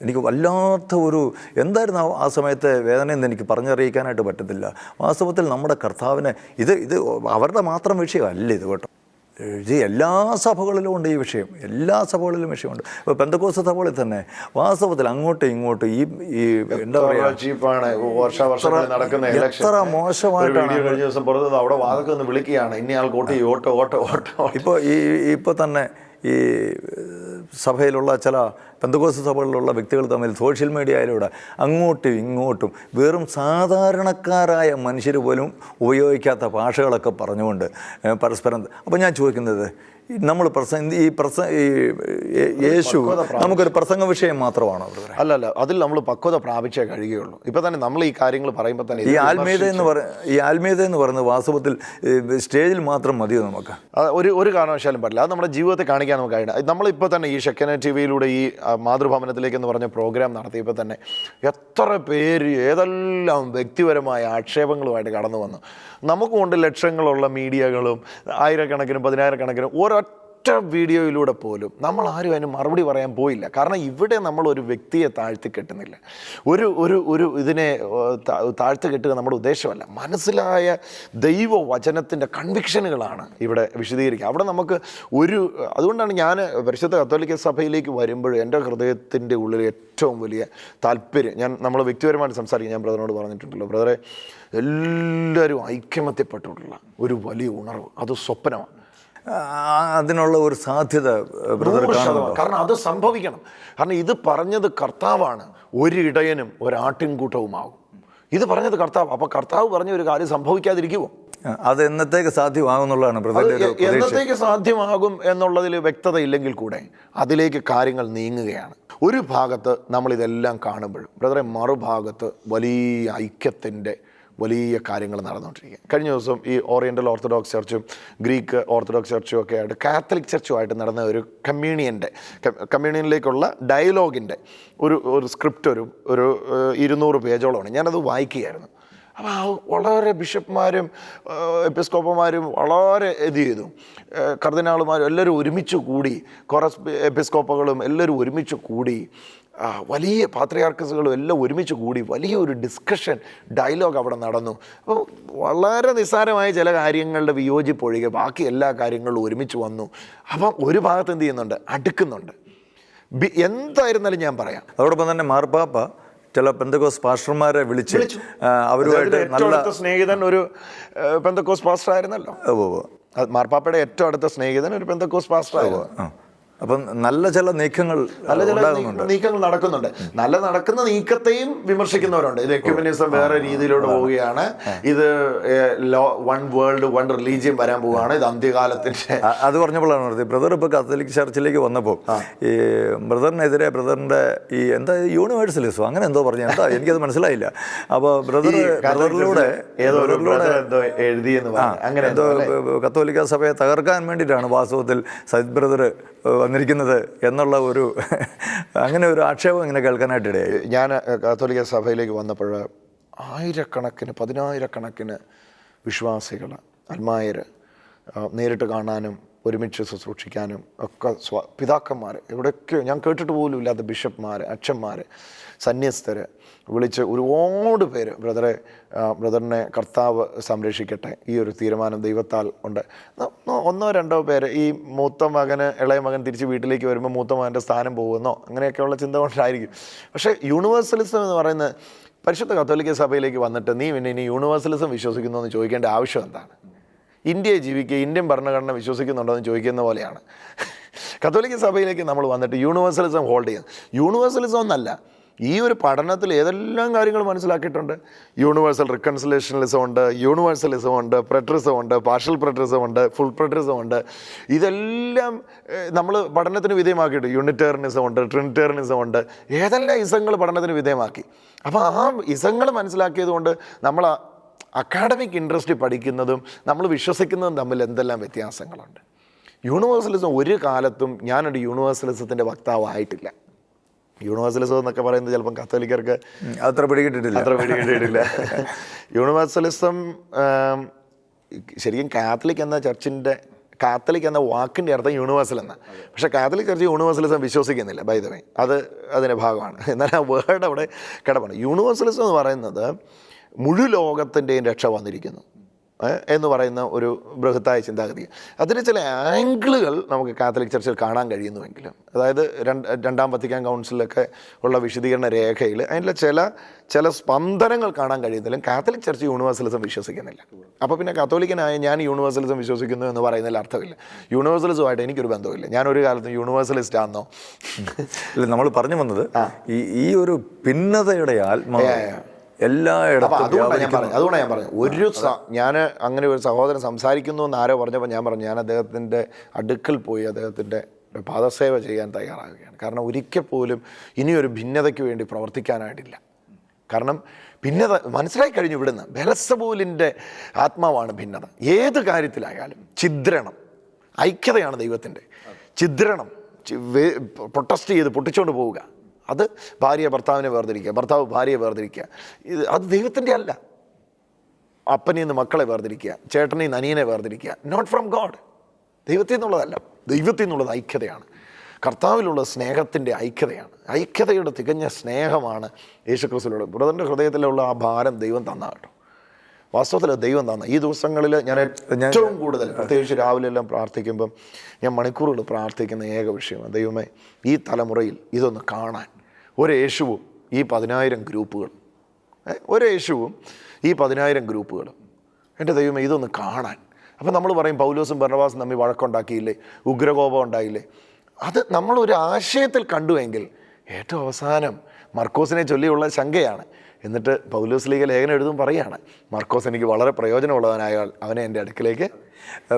എനിക്ക് വല്ലാത്ത ഒരു എന്തായിരുന്നു ആ സമയത്തെ വേദനയെന്ന് എനിക്ക് പറഞ്ഞറിയിക്കാനായിട്ട് പറ്റത്തില്ല. വാസ്തവത്തിൽ നമ്മുടെ കർത്താവിനെ ഇത് ഇത് അവരുടെ മാത്രം വിഷയമല്ല ഇത് കേട്ടോ. ഇത് എല്ലാ സഭകളിലും ഉണ്ട് ഈ വിഷയം. എല്ലാ സഭകളിലും വിഷയമുണ്ട്. ഇപ്പോൾ പെന്തക്കോസ് സഭകളിൽ തന്നെ വാസ്തവത്തിൽ അങ്ങോട്ടും ഇങ്ങോട്ടും ഈ ഈ എന്താ പറയുക എത്ര മോശമായിട്ടാണ് കഴിഞ്ഞ ദിവസം പുറത്ത് അവിടെ വിളിക്കുകയാണ്. ഇനി ആൾ കോട്ടി ഓട്ടോ ഓട്ടോ ഓട്ടോ ഓട്ടോ. ഇപ്പോൾ ഈ ഇപ്പോൾ തന്നെ ഈ സഭയിലുള്ള ചില പെന്തകോസ് സഭകളിലുള്ള വ്യക്തികൾ തമ്മിൽ സോഷ്യൽ മീഡിയയിലൂടെ അങ്ങോട്ടും ഇങ്ങോട്ടും വെറും സാധാരണക്കാരായ മനുഷ്യർ പോലും ഉപയോഗിക്കാത്ത ഭാഷകളൊക്കെ പറഞ്ഞുകൊണ്ട് പരസ്പരം അപ്പോൾ ഞാൻ ചോദിക്കുന്നത് നമ്മൾ പ്രസംഗ ഈ പ്രസംഗ ഈ യേശു നമുക്കൊരു പ്രസംഗ വിഷയം മാത്രമാണ് അല്ല അല്ല അതിൽ നമ്മൾ പക്വത പ്രാപിച്ചേ കഴിയുകയുള്ളൂ. ഇപ്പൊ തന്നെ നമ്മൾ ഈ കാര്യങ്ങൾ പറയുമ്പോൾ തന്നെ ഈ ആത്മീയത എന്ന് പറ ഈ ആത്മീയത എന്ന് പറയുന്നത് വാസ്തവത്തിൽ സ്റ്റേജിൽ മാത്രം മതിയോ നമുക്ക്? ഒരു ഒരു കാരണവശാലും പറ്റില്ല. അത് നമ്മുടെ ജീവിതത്തെ കാണിക്കാൻ നമുക്ക് കഴിയണം നമ്മളിപ്പോൾ തന്നെ ഈ ഷെക്കന ടി വിയിലൂടെ ഈ മാതൃഭവനത്തിലേക്ക് എന്ന് പറഞ്ഞ പ്രോഗ്രാം നടത്തിയപ്പോൾ തന്നെ എത്ര പേര് ഏതെല്ലാം വ്യക്തിപരമായ ആക്ഷേപങ്ങളുമായിട്ട് കടന്നു വന്നു നമുക്കുണ്ട് ലക്ഷങ്ങളുള്ള മീഡിയകളും ആയിരക്കണക്കിനും പതിനായിരക്കണക്കിനും ഒരൊറ്റ വീഡിയോയിലൂടെ പോലും നമ്മൾ ആരും അതിന് മറുപടി പറയാൻ പോയില്ല. കാരണം ഇവിടെ നമ്മൾ ഒരു വ്യക്തിയെ താഴ്ത്തി കെട്ടുന്നില്ല. ഒരു ഒരു ഒരു ഇതിനെ താഴ്ത്തി കെട്ടുക നമ്മുടെ ഉദ്ദേശമല്ല. മനസ്സിലായ ദൈവ വചനത്തിന്റെ കൺവിക്ഷനുകളാണ് ഇവിടെ വിശദീകരിക്കുക. അവിടെ നമുക്ക് ഒരു അതുകൊണ്ടാണ് ഞാൻ പരിശുദ്ധ കത്തോലിക്ക സഭയിലേക്ക് വരുമ്പോൾ എന്റെ ഹൃദയത്തിന്റെ ഉള്ളിൽ ഏറ്റവും വലിയ താല്പര്യം. ഞാൻ നമ്മൾ വ്യക്തിപരമായിട്ട് സംസാരിക്കും ഞാൻ ബ്രദറിനോട് പറഞ്ഞിട്ടുണ്ടല്ലോ. ബ്രദറെ എല്ലാവരും ഐക്യമത്യപ്പെട്ടിട്ടുള്ള ഒരു വലിയ ഉണർവ്. അത് സ്വപ്നമാണ്. അതിനുള്ള ഒരു സാധ്യത. കാരണം അത് സംഭവിക്കണം. കാരണം ഇത് പറഞ്ഞത് കർത്താവാണ്. ഒരു ഇടയനും ഒരു ആട്ടിൻകൂട്ടവുമാകും ഇത് പറഞ്ഞത് കർത്താവ്. അപ്പൊ കർത്താവ് പറഞ്ഞ ഒരു കാര്യം സംഭവിക്കാതിരിക്കുമോ അത് എന്നത്തേക്ക് സാധ്യമാകും എന്നുള്ളതാണ് എന്നത്തേക്ക് സാധ്യമാകും എന്നുള്ളതിൽ വ്യക്തത ഇല്ലെങ്കിൽ കൂടെ അതിലേക്ക് കാര്യങ്ങൾ നീങ്ങുകയാണ്. ഒരു ഭാഗത്ത് നമ്മളിതെല്ലാം കാണുമ്പോഴും ബ്രദറെ മറുഭാഗത്ത് വലിയ ഐക്യത്തിന്റെ വലിയ കാര്യങ്ങൾ നടന്നുകൊണ്ടിരിക്കുക കഴിഞ്ഞ ദിവസം ഈ ഓറിയന്റൽ ഓർത്തഡോക്സ് ചർച്ചും ഗ്രീക്ക് ഓർത്തഡോക്സ് ചർച്ചും ഒക്കെ ആയിട്ട് കാത്തലിക് ചർച്ചുമായിട്ട് നടന്ന ഒരു കമ്മ്യൂണിയന്റെ കമ്മ്യൂണിയനിലേക്കുള്ള ഡയലോഗിന്റെ ഒരു ഒരു സ്ക്രിപ്റ്റ് ഒരു ഒരു ഇരുന്നൂറ് പേജോളമാണ്. ഞാനത് വായിക്കുകയായിരുന്നു. അപ്പോൾ വളരെ ബിഷപ്പ്മാരും എപ്പിസ്കോപ്പന്മാരും വളരെ ഇത് ചെയ്തു. കർദിനാളുമാരും എല്ലാവരും ഒരുമിച്ച് കൂടി കുറേ എപ്പിസ്കോപ്പകളും എല്ലാവരും ഒരുമിച്ച് കൂടി വലിയ പാത്രയാർക്കസുകളും എല്ലാം ഒരുമിച്ച് കൂടി വലിയൊരു ഡിസ്കഷൻ ഡയലോഗ് അവിടെ നടന്നു. അപ്പോൾ വളരെ നിസ്സാരമായ ചില കാര്യങ്ങളുടെ വിയോജിപ്പൊഴികെ ബാക്കി എല്ലാ കാര്യങ്ങളും ഒരുമിച്ച് വന്നു. അപ്പം ഒരു ഭാഗത്ത് എന്ത് ചെയ്യുന്നുണ്ട്? അടുക്കുന്നുണ്ട്. ബി- എന്തായിരുന്നാലും ഞാൻ പറയാം. അതോടൊപ്പം തന്നെ മാർപ്പാപ്പ ചില പെന്തക്കോസ് പാസ്റ്റർമാരെ വിളിച്ച് അവരുമായിട്ട് നല്ല സ്നേഹിതൻ ഒരു പെന്തക്കോസ് പാസ്റ്റർ ആയിരുന്നല്ലോ. മാർപ്പാപ്പയുടെ ഏറ്റവും അടുത്ത സ്നേഹിതൻ ഒരു പെന്തക്കോസ് പാസ്റ്റർ ആയിരുന്നു ആ. അപ്പം നല്ല ചില നീക്കങ്ങൾ നല്ല ചില നീക്കങ്ങൾ നടക്കുന്നുണ്ട്. നല്ല നടക്കുന്ന നീക്കത്തെയും വിമർശിക്കുന്നവരുണ്ട്. ഇത് എക്യുമനിസം വേറെ രീതിയിലൂടെ പോവുകയാണ്. ഇത് ലോ വൺ വേൾഡ് വൺ റിലീജിയൻ വരാൻ പോവുകയാണ്. ഇത് അന്ത്യകാലത്തിന്റെ അത് പറഞ്ഞപ്പോഴാണ് പറഞ്ഞത്. ബ്രദർ ഇപ്പോൾ കത്തോലിക് ചർച്ചിലേക്ക് വന്നപ്പോൾ ഈ ബ്രദറിനെതിരെ ബ്രദറിന്റെ ഈ എന്താ യൂണിവേഴ്സലിസം അങ്ങനെ എന്തോ പറഞ്ഞു എന്താ എനിക്കത് മനസ്സിലായില്ല. അപ്പോൾ ബ്രദർ ബ്രദറിലൂടെ ബ്രദറിലൂടെ എഴുതിയെന്ന് പറഞ്ഞു. അങ്ങനെ എന്തോ കത്തോലിക്ക സഭയെ തകർക്കാൻ വേണ്ടിയിട്ടാണ് വാസ്തവത്തിൽ സജിത് ബ്രദർ വന്നിരിക്കുന്നത് എന്നുള്ള ഒരു അങ്ങനെ ഒരു ആക്ഷേപം ഇങ്ങനെ കേൾക്കാനായിട്ടിടയായി. ഞാൻ കാത്തോലിക്ക സഭയിലേക്ക് വന്നപ്പോൾ ആയിരക്കണക്കിന് പതിനായിരക്കണക്കിന് വിശ്വാസികൾ അന്മായർ നേരിട്ട് കാണാനും ഒരുമിച്ച് ശുശ്രൂഷിക്കാനും ഒക്കെ സ്വ പിതാക്കന്മാർ എവിടെയൊക്കെയോ ഞാൻ കേട്ടിട്ട് പോലും ഇല്ലാത്ത ബിഷപ്പ്മാർ അച്ഛന്മാർ സന്യസ്തർ വിളിച്ച് ഒരുപാട് പേര് ബ്രദറെ ബ്രദറിനെ കർത്താവ് സംരക്ഷിക്കട്ടെ. ഈ ഒരു തീരുമാനം ദൈവത്താൽ ഉണ്ട്. ഒന്നോ രണ്ടോ പേര് ഈ മൂത്ത മകന് ഇളയ മകൻ തിരിച്ച് വീട്ടിലേക്ക് വരുമ്പോൾ മൂത്ത മകന്റെ സ്ഥാനം പോകുമെന്നോ അങ്ങനെയൊക്കെയുള്ള ചിന്ത കൊണ്ടായിരിക്കും. പക്ഷേ യൂണിവേഴ്സലിസം എന്ന് പറയുന്നത് പരിശുദ്ധ കത്തോലിക്ക സഭയിലേക്ക് വന്നിട്ട് നീ പിന്നെ ഇനി യൂണിവേഴ്സലിസം വിശ്വസിക്കുന്നു എന്ന് ചോദിക്കേണ്ട ആവശ്യം എന്താണ്? ഇന്ത്യയെ ജീവിക്കുക ഇന്ത്യൻ ഭരണഘടന വിശ്വസിക്കുന്നുണ്ടോ എന്ന് ചോദിക്കുന്ന പോലെയാണ്. കത്തോലിക്ക സഭയിലേക്ക് നമ്മൾ വന്നിട്ട് യൂണിവേഴ്സലിസം ഹോൾഡ് ചെയ്യുന്നത് യൂണിവേഴ്സലിസം ഒന്നല്ല. ഈ ഒരു പഠനത്തിൽ ഏതെല്ലാം കാര്യങ്ങൾ മനസ്സിലാക്കിയിട്ടുണ്ട്? യൂണിവേഴ്സൽ റിക്കൺസിലേഷനലിസം ഉണ്ട് യൂണിവേഴ്സലിസം ഉണ്ട് പ്രട്രിസം ഉണ്ട് പാർഷ്യൽ പ്രട്രിസം ഉണ്ട് ഫുൾ പ്രട്രിസം ഉണ്ട്. ഇതെല്ലാം നമ്മൾ പഠനത്തിന് വിധേയമാക്കിയിട്ട് യൂണിറ്റേറിയനിസം ഉണ്ട് ട്രിനിറ്റേറിയനിസം ഉണ്ട് ഏതെല്ലാം ഇസങ്ങൾ പഠനത്തിന് വിധേയമാക്കി? അപ്പോൾ ആ ഇസങ്ങൾ മനസ്സിലാക്കിയത് കൊണ്ട് നമ്മൾ അക്കാഡമിക് ഇൻട്രസ്റ്റ് പഠിക്കുന്നതും നമ്മൾ വിശ്വസിക്കുന്നതും തമ്മിൽ എന്തെല്ലാം വ്യത്യാസങ്ങളുണ്ട്? യൂണിവേഴ്സലിസം ഒരു കാലത്തും ഞാനൊരു യൂണിവേഴ്സലിസത്തിന്റെ വക്താവായിട്ടില്ല. യൂണിവേഴ്സലിസം എന്നൊക്കെ പറയുന്നത് ചിലപ്പം കത്തോലിക്കർക്ക് അത്ര പിടികിട്ടിട്ടില്ല. അത്ര പിടികിട്ടിട്ടില്ല. യൂണിവേഴ്സലിസം ശരിക്കും കാത്തലിക് എന്ന ചർച്ചിന്റെ കാത്തലിക് എന്ന വാക്കിന്റെ അർത്ഥം യൂണിവേഴ്സൽ എന്ന. പക്ഷേ കാത്തലിക് ചർച്ച് യൂണിവേഴ്സലിസം വിശ്വസിക്കുന്നില്ല ബൈ ദ വേ അത് അതിന്റെ ഭാഗമാണ്. എന്നാൽ ആ വേർഡ് അവിടെ കിടപ്പാണ് യൂണിവേഴ്സലിസം എന്ന് പറയുന്നത് മുഴു ലോകത്തിന്റെയും രക്ഷ വന്നിരിക്കുന്നു. എന്ന് പറയുന്ന ഒരു ബൃഹത്തായ ചിന്താഗതി. അതിന് ചില ആംഗിളുകൾ നമുക്ക് കാത്തലിക് ചർച്ചിൽ കാണാൻ കഴിയുന്നുവെങ്കിലും അതായത് രണ്ട് രണ്ടാം വത്തിക്കാൻ കൗൺസിലൊക്കെ ഉള്ള വിശദീകരണ രേഖയിൽ അതിന്റെ ചില ചില സ്പന്ദനങ്ങൾ കാണാൻ കഴിയുന്നില്ല. കാത്തലിക് ചർച്ച് യൂണിവേഴ്സലിസം വിശ്വസിക്കുന്നില്ല. അപ്പോൾ പിന്നെ കത്തോലിക്കനായ ഞാൻ യൂണിവേഴ്സലിസം വിശ്വസിക്കുന്നു എന്ന് പറയുന്നതിൽ അർത്ഥമില്ല. യൂണിവേഴ്സലിസമായിട്ട് എനിക്കൊരു ബന്ധമില്ല ഞാനൊരു കാലത്ത് യൂണിവേഴ്സലിസ്റ്റ് ആണെന്നോ ഇല്ല നമ്മൾ പറഞ്ഞു വന്നത് ഈ ഈ ഒരു ഭിന്നതയുടെ അപ്പോൾ എല്ലായിടത്തും അതുകൊണ്ടാണ് ഞാൻ പറഞ്ഞു അതുകൊണ്ടാണ് ഞാൻ പറഞ്ഞു ഒരു ഞാൻ അങ്ങനെ ഒരു സഹോദരൻ സംസാരിക്കുന്നു എന്ന് ആരോ പറഞ്ഞപ്പോൾ ഞാൻ പറഞ്ഞു ഞാൻ അദ്ദേഹത്തിന്റെ അടുക്കൽ പോയി അദ്ദേഹത്തിന്റെ പാദസേവ ചെയ്യാൻ തയ്യാറാകുകയാണ്. കാരണം ഒരിക്കൽ പോലും ഇനിയൊരു ഭിന്നതയ്ക്ക് വേണ്ടി പ്രവർത്തിക്കാനായിട്ടില്ല. കാരണം ഭിന്നത മനസ്സിലായി കഴിഞ്ഞു ഇവിടുന്ന്. ബലസബൂലിന്റെ ആത്മാവാണ് ഭിന്നത. ഏത് കാര്യത്തിലായാലും ഛിദ്രണം ഐക്യതയാണ് ദൈവത്തിന്റെ ഛിദ്രണം പ്രൊട്ടസ്റ്റ് ചെയ്ത് പൊട്ടിച്ചുകൊണ്ട് പോവുക. അത് ഭാര്യ ഭർത്താവിനെ വേർതിരിക്കുക ഭർത്താവ് ഭാര്യയെ വേർതിരിക്കുക. ഇത് അത് ദൈവത്തിന്റെ അല്ല. അപ്പനിൽ നിന്ന് മക്കളെ വേർതിരിക്കുക ചേട്ടനിൽ നിന്ന് അനിയനെ വേർതിരിക്കുക. നോട്ട് ഫ്രം ഗോഡ് ദൈവത്തിൽ നിന്നുള്ളതല്ല. ദൈവത്തിൽ നിന്നുള്ളത് ഐക്യതയാണ്. കർത്താവിലുള്ള സ്നേഹത്തിന്റെ ഐക്യതയാണ്. ഐക്യതയുടെ തികഞ്ഞ സ്നേഹമാണ് യേശുക്രിസ്തുവിലൂടെ ബ്രദറിന്റെ ഹൃദയത്തിലുള്ള ആ ഭാരം ദൈവം തന്ന കേട്ടോ. വാസ്തവത്തിൽ ദൈവം തന്ന. ഈ ദിവസങ്ങളിൽ ഞാൻ ഏറ്റവും കൂടുതൽ പ്രത്യേകിച്ച് രാവിലെ എല്ലാം പ്രാർത്ഥിക്കുമ്പം ഞാൻ മണിക്കൂറുകൾ പ്രാർത്ഥിക്കുന്ന ഏക വിഷയമാണ്. ദൈവമേ ഈ തലമുറയിൽ ഇതൊന്ന് കാണാൻ ഒരു യേശുവും ഈ പതിനായിരം ഗ്രൂപ്പുകൾ ഒരു യേശുവും ഈ പതിനായിരം ഗ്രൂപ്പുകൾ എന്റെ ദൈവമേ ഇതൊന്ന് കാണാൻ. അപ്പം നമ്മൾ പറയും പൗലോസും ഭരണവാസും തമ്മിൽ വഴക്കുണ്ടാക്കിയില്ലേ? ഉഗ്രകോപം ഉണ്ടായില്ലേ? അത് നമ്മളൊരു ആശയത്തിൽ കണ്ടുവെങ്കിൽ ഏറ്റവും അവസാനം മർക്കോസിനെ ചൊല്ലിയുള്ള ശങ്കയാണ്. എന്നിട്ട് പൗലോസ് ലീഗ ലേഖനം എഴുതും പറയുകയാണ് മർക്കോസ് എനിക്ക് വളരെ പ്രയോജനമുള്ളവനായാൽ അവനെ എന്റെ അടുക്കിലേക്ക്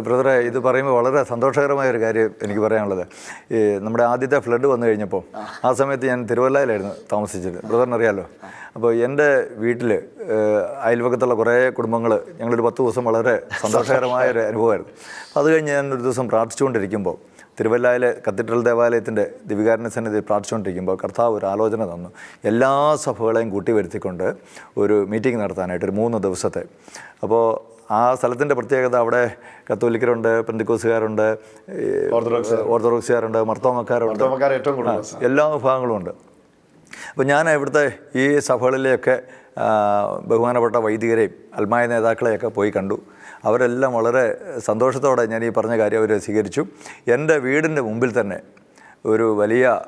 ബ്രദറെ ഇത് പറയുമ്പോൾ വളരെ സന്തോഷകരമായ ഒരു കാര്യം എനിക്ക് പറയാനുള്ളത്. ഈ നമ്മുടെ ആദ്യത്തെ ഫ്ലഡ് വന്നു കഴിഞ്ഞപ്പോൾ ആ സമയത്ത് ഞാൻ തിരുവല്ലയിലായിരുന്നു താമസിച്ചത്. ബ്രദറിനറിയാലോ അപ്പോൾ എന്റെ വീട്ടിൽ അയൽവക്കത്തുള്ള കുറേ കുടുംബങ്ങൾ ഞങ്ങളൊരു പത്ത് ദിവസം വളരെ സന്തോഷകരമായ ഒരു അനുഭവമായിരുന്നു. അത് കഴിഞ്ഞ് ഞാൻ ഒരു ദിവസം പ്രാർത്ഥിച്ചുകൊണ്ടിരിക്കുമ്പോൾ തിരുവല്ലയിലെ കത്തീഡ്രൽ ദേവാലയത്തിന്റെ ദിവികാരണ സന്നിധി പ്രാർത്ഥിച്ചുകൊണ്ടിരിക്കുമ്പോൾ കർത്താവ് ഒരു ആലോചന തന്നു. എല്ലാ സഭകളെയും കൂട്ടി വരുത്തിക്കൊണ്ട് ഒരു മീറ്റിംഗ് നടത്താനായിട്ട് ഒരു മൂന്ന് ദിവസത്തെ. അപ്പോൾ ആ സ്ഥലത്തിന്റെ പ്രത്യേകത അവിടെ കത്തോലിക്കരുണ്ട് പെന്തിക്കോസുകാരുണ്ട് ഓർത്തഡോക്സുകാരുണ്ട് മർത്തോമക്കാരുണ്ട്. എല്ലാ വിഭാഗങ്ങളും ഉണ്ട്. അപ്പോൾ ഞാൻ ഇവിടുത്തെ ഈ സഭകളിലെയൊക്കെ ബഹുമാനപ്പെട്ട വൈദികരെയും അൽമായ നേതാക്കളെയൊക്കെ പോയി കണ്ടു. അവരെല്ലാം വളരെ സന്തോഷത്തോടെ ഞാൻ ഈ പറഞ്ഞ കാര്യം അവർ സ്വീകരിച്ചു. എന്റെ വീടിന്റെ മുമ്പിൽ തന്നെ ഒരു വലിയ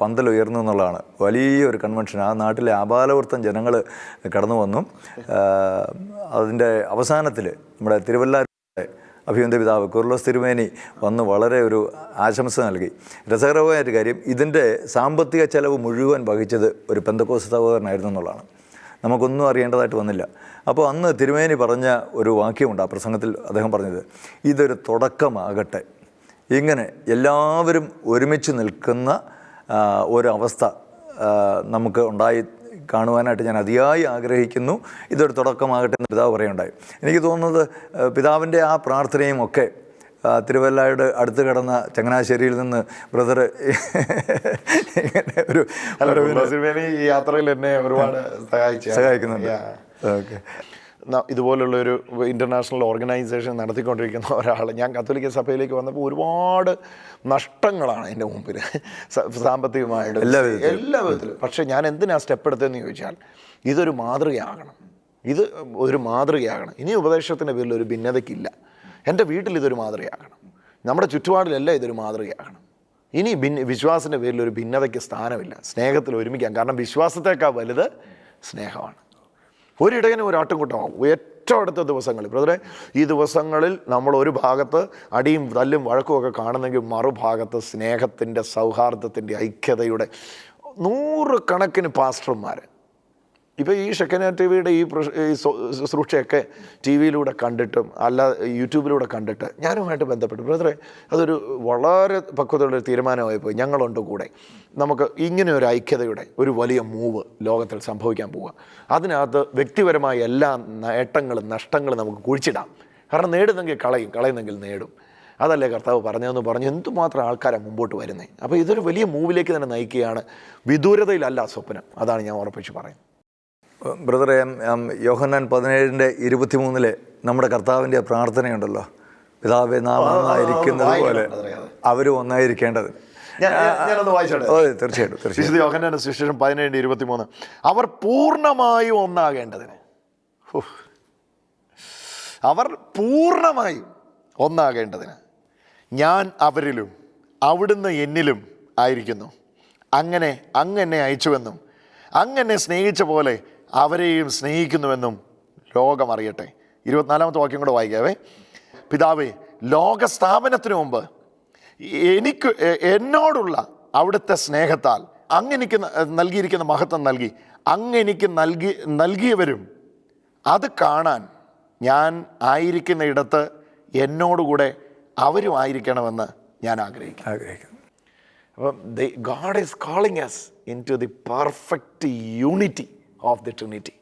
പന്തൽ ഉയർന്നു എന്നുള്ളതാണ്. വലിയൊരു കൺവെൻഷൻ ആ നാട്ടിലെ ആപാലവൃത്തം ജനങ്ങൾ കടന്നു വന്നു. അതിന്റെ അവസാനത്തിൽ നമ്മുടെ തിരുവല്ല അഭിയന്ത പിതാവ് കുർലോസ് തിരുമേനി വന്ന് വളരെ ഒരു ആശംസ നൽകി. രസകരമായൊരു കാര്യം ഇതിന്റെ സാമ്പത്തിക ചെലവ് മുഴുവൻ വഹിച്ചത് ഒരു പെന്തക്കോസ് സഹോദരനായിരുന്നു എന്നുള്ളതാണ്. നമുക്കൊന്നും അറിയേണ്ടതായിട്ട് വന്നില്ല. അപ്പോൾ അന്ന് തിരുമേനി പറഞ്ഞ ഒരു വാക്യമുണ്ട് ആ പ്രസംഗത്തിൽ അദ്ദേഹം പറഞ്ഞത് ഇതൊരു തുടക്കമാകട്ടെ. ഇങ്ങനെ എല്ലാവരും ഒരുമിച്ച് നിൽക്കുന്ന ഒരവസ്ഥ നമുക്ക് ഉണ്ടായി കാണുവാനായിട്ട് ഞാൻ അതിയായി ആഗ്രഹിക്കുന്നു. ഇതൊരു തുടക്കമാകട്ടെ എന്ന് പിതാവ് പറയുണ്ടായി എനിക്ക് തോന്നുന്നത് പിതാവിന്റെ ആ പ്രാർത്ഥനയും ഒക്കെ തിരുവല്ലയുടെ അടുത്ത് കിടന്ന ചങ്ങനാശ്ശേരിയിൽ നിന്ന് ബ്രദർ ഇങ്ങനെ ഒരു യാത്രയിൽ എന്നെ ഒരുപാട് സഹായിച്ചു സഹായിക്കുന്നുണ്ട്. ഓക്കെ. ഇതുപോലുള്ള ഒരു ഇന്റർനാഷണൽ ഓർഗനൈസേഷൻ നടത്തിക്കൊണ്ടിരിക്കുന്ന ഒരാൾ ഞാൻ കത്തോലിക്ക സഭയിലേക്ക് വന്നപ്പോൾ ഒരുപാട് നഷ്ടങ്ങളാണ് എന്റെ മുമ്പിൽ. സാമ്പത്തികമായിട്ട് എല്ലാ വിധത്തിലും. എല്ലാ വിധത്തിലും. പക്ഷേ ഞാൻ എന്തിനാ സ്റ്റെപ്പ് എടുത്തതെന്ന് ചോദിച്ചാൽ ഇതൊരു മാതൃകയാകണം. ഇത് ഒരു മാതൃകയാകണം. ഇനി ഉപദേശത്തിന്റെ പേരിൽ ഒരു ഭിന്നതയ്ക്കില്ല. എന്റെ വീട്ടിൽ ഇതൊരു മാതൃകയാകണം. നമ്മുടെ ചുറ്റുപാടിലല്ല ഇതൊരു മാതൃകയാകണം. ഇനി ഭിന്ന വിശ്വാസത്തിന്റെ പേരിൽ ഒരു ഭിന്നതയ്ക്ക് സ്ഥാനമില്ല. സ്നേഹത്തിൽ ഒരുമിക്കാം. കാരണം വിശ്വാസത്തേക്കാൾ വലുത് സ്നേഹമാണ്. ഒരിടയനും ഒരു ആട്ടുംകൂട്ടമാകും ഏറ്റവും അടുത്ത ദിവസങ്ങളിൽ. ബ്രദറെ ഈ ദിവസങ്ങളിൽ നമ്മൾ ഒരു ഭാഗത്ത് അടിയും തല്ലും വഴക്കും ഒക്കെ കാണുന്നെങ്കിൽ മറുഭാഗത്ത് സ്നേഹത്തിന്റെ സൗഹാർദ്ദത്തിന്റെ ഐക്യതയുടെ നൂറുകണക്കിന് പാസ്റ്റർമാർ ഇപ്പോൾ ഈ ഷെക്കന ടി വിയുടെ ഈ ശുശ്രൂഷയൊക്കെ ടി വിയിലൂടെ കണ്ടിട്ടും അല്ല യൂട്യൂബിലൂടെ കണ്ടിട്ട് ഞാനുമായിട്ട് ബന്ധപ്പെട്ടു. ബ്രദറെ അതൊരു വളരെ പക്വതയുള്ളൊരു തീരുമാനമായി പോയി ഞങ്ങളുണ്ട് കൂടെ. നമുക്ക് ഇങ്ങനെ ഒരു ഐക്യതയുടെ ഒരു വലിയ മൂവ് ലോകത്തിൽ സംഭവിക്കാൻ പോവുക. അതിനകത്ത് വ്യക്തിപരമായ എല്ലാ നേട്ടങ്ങളും നഷ്ടങ്ങളും നമുക്ക് കുഴിച്ചിടാം. കാരണം നേടുന്നെങ്കിൽ കളയും കളയുന്നെങ്കിൽ നേടും. അതല്ലേ കർത്താവ് പറഞ്ഞതെന്ന് പറഞ്ഞ് എന്തുമാത്രം ആൾക്കാരാണ് മുമ്പോട്ട് വരുന്നത് അപ്പോൾ ഇതൊരു വലിയ മൂവിലേക്ക് തന്നെ നയിക്കുകയാണ് വിദൂരതയിലല്ല സ്വപ്നം. അതാണ് ഞാൻ ഉറപ്പിച്ച് പറയുന്നത്. ബ്രദറെ യോഹന്നാൻ പതിനേഴിന്റെ ഇരുപത്തിമൂന്നിലെ നമ്മുടെ കർത്താവിന്റെ പ്രാർത്ഥനയുണ്ടല്ലോ. പിതാവെ നാം ഒന്നായിരിക്കുന്നത് പോലെ അവരും ഒന്നായിരിക്കേണ്ടത്. ഞാനൊന്ന് വായിച്ചോട്ടെ? തീർച്ചയായിട്ടും വിശുദ്ധ യോഹന്നാന്റെ സുവിശേഷം പതിനേഴ് ഇരുപത്തിമൂന്ന്. അവർ പൂർണമായും ഒന്നാകേണ്ടതിന്. അവർ പൂർണമായും ഒന്നാകേണ്ടതിന്. ഞാൻ അവരിലും അവിടുന്ന് എന്നിലും ആയിരിക്കുന്നു. അങ്ങനെ അങ്ങനെ അയച്ചുവെന്നും അങ്ങനെ സ്നേഹിച്ച പോലെ അവരെയും സ്നേഹിക്കുന്നുവെന്നും ലോകം അറിയട്ടെ ഇരുപത്തിനാലാമത്തെ വാക്യം കൂടെ വായിക്കാവേ. പിതാവേ ലോകസ്ഥാപനത്തിന് മുമ്പ് എനിക്ക് എന്നോടുള്ള അവിടുത്തെ സ്നേഹത്താൽ അങ്ങെനിക്ക് നൽകിയിരിക്കുന്ന മഹത്വം നൽകി അങ്ങെനിക്ക് നൽകി നൽകിയവരും അത് കാണാൻ ഞാൻ ആയിരിക്കുന്ന ഇടത്ത് എന്നോടുകൂടെ അവരും ആയിരിക്കണമെന്ന് ഞാൻ ആഗ്രഹിക്കുന്നു. ആഗ്രഹിക്കുന്നു. അപ്പം god is calling us into the perfect unity of the trinity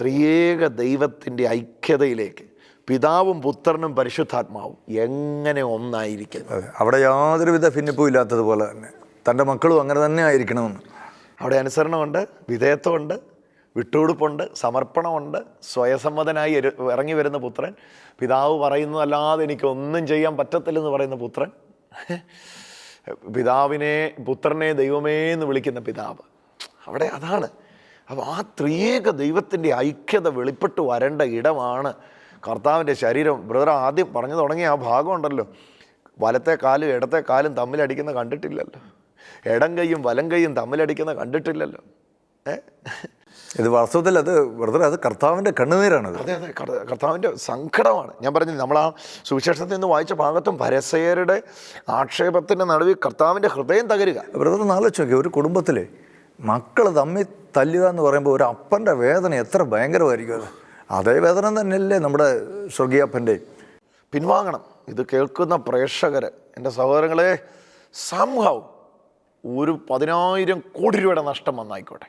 ത്രിയേക ദൈവത്തിന്റെ ഐക്യതയിലേക്ക് പിതാവും പുത്രനും പരിശുദ്ധാത്മാവും എങ്ങനെ ഒന്നായിരിക്കും? അവിടെ യാതൊരുവിധ ഭിന്നിപ്പും ഇല്ലാത്തതുപോലെ തന്നെ. തന്റെ മക്കളും അങ്ങനെ തന്നെ ആയിരിക്കണമെന്ന്. അവിടെ അനുസരണമുണ്ട് വിധേയത്വമുണ്ട് വിട്ടുകൊടുപ്പുണ്ട് സമർപ്പണമുണ്ട് സ്വയസമ്മതനായി ഇറങ്ങി വരുന്ന പുത്രൻ പിതാവ് പറയുന്നതല്ലാതെ എനിക്ക് ഒന്നും ചെയ്യാൻ പറ്റത്തില്ലെന്ന് പറയുന്ന പുത്രൻ പിതാവിനെ പുത്രനെ ദൈവമേ എന്ന് വിളിക്കുന്ന പിതാവ്. അവിടെ അതാണ്. അപ്പോൾ ആ ത്രിയേക ദൈവത്തിന്റെ ഐക്യത വെളിപ്പെട്ട് വരേണ്ട ഇടമാണ് കർത്താവിന്റെ ശരീരം. ബ്രദർ ആദ്യം പറഞ്ഞു തുടങ്ങിയ ആ ഭാഗമുണ്ടല്ലോ വലത്തെ കാലും ഇടത്തെ കാലും തമ്മിലടിക്കുന്ന കണ്ടിട്ടില്ലല്ലോ. ഇടം കൈയും വലം കൈയും തമ്മിലടിക്കുന്ന കണ്ടിട്ടില്ലല്ലോ. ഏ? ഇത് വാസ്തവത്തിൽ അത് ബ്രദർ അത് കർത്താവിന്റെ കണ്ണുനീരാണ് അതെ അതെ കർത്ത- കർത്താവിന്റെ സങ്കടമാണ്. ഞാൻ പറഞ്ഞു നമ്മൾ ആ സുവിശേഷത്തിൽ നിന്ന് വായിച്ച ഭാഗത്തും പരസയരുടെ ആക്ഷേപത്തിന്റെ നടുവിൽ കർത്താവിന്റെ ഹൃദയം തകരുക. ബ്രദർ നാലോചിച്ച് നോക്കി ഒരു കുടുംബത്തിൽ മക്കൾ തമ്മിൽ തല്ലുക എന്ന് പറയുമ്പോൾ ഒരു അപ്പന്റെ വേദന എത്ര ഭയങ്കരമായിരിക്കും അത്. അതേ വേദന തന്നെയല്ലേ നമ്മുടെ സ്വർഗീയപ്പന്റെ പിൻവാങ്ങണം. ഇത് കേൾക്കുന്ന പ്രേക്ഷകർ എന്റെ സഹോദരങ്ങളെ സംഭവം ഒരു പതിനായിരം കോടി രൂപയുടെ നഷ്ടം വന്നായിക്കോട്ടെ.